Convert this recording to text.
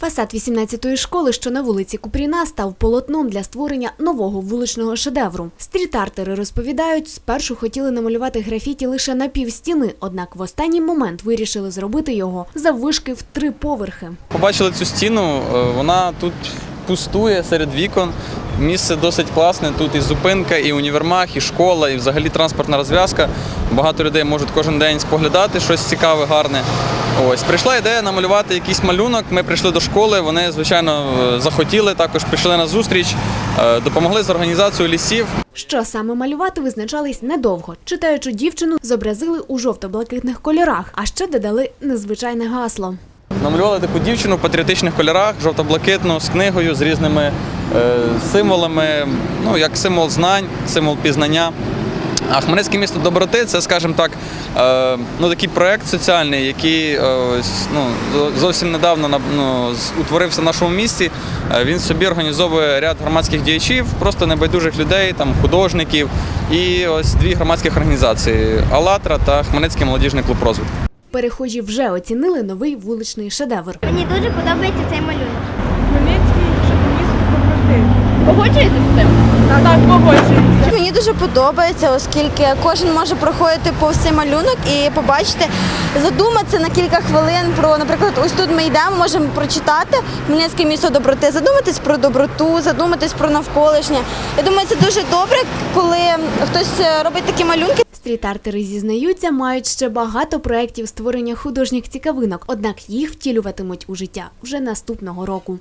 Фасад 18-ї школи, що на вулиці Купріна, став полотном для створення нового вуличного шедевру. Стріт-артери розповідають, спершу хотіли намалювати графіті лише на пів стіни, однак в останній момент вирішили зробити його заввишки в три поверхи. Побачили цю стіну, е, вона тут пустує серед вікон. Місце досить класне. Тут і зупинка, і універмаг, і школа, і взагалі транспортна розв'язка. Багато людей можуть кожен день споглядати щось цікаве, гарне. Ось прийшла ідея намалювати якийсь малюнок. Ми прийшли до школи. Вони, звичайно, захотіли. Також пішли на зустріч, е, допомогли з організацією лісів. Що саме малювати, визначались недовго. Читаючу дівчину, зобразили у жовто-блакитних кольорах, а ще додали незвичайне гасло. Намалювали таку дівчину в патріотичних кольорах, жовто-блакитну, з книгою, з різними символами, ну як символ знань, символ пізнання. А Хмельницьке місто доброти це, скажімо так, е, ну, такий проект соціальний, який е, ну, зовсім недавно ну, утворився в нашому місті. Е, Він собі організовує ряд громадських діячів, просто небайдужих людей, там, художників і ось дві громадських організації Алатра та Хмельницький молодіжний клуб розвитку. Перехожі вже оцінили новий вуличний шедевр. Мені дуже подобається цей малюнок. Хмельницький, щоб місто доброти. Погоджуєтесь з цим? Так, так, погоджуємося. Мені дуже подобається, оскільки кожен може проходити повз цей малюнок і побачити, задуматися на кілька хвилин про, наприклад, ось тут ми йдемо, можемо прочитати Хмельницьке місто доброти, задуматись про доброту, задуматись про навколишнє. Я думаю, це дуже добре, коли хтось е, робить такі малюнки. Стріт-артери зізнаються, мають ще багато проєктів створення художніх цікавинок, однак їх втілюватимуть у життя вже наступного року.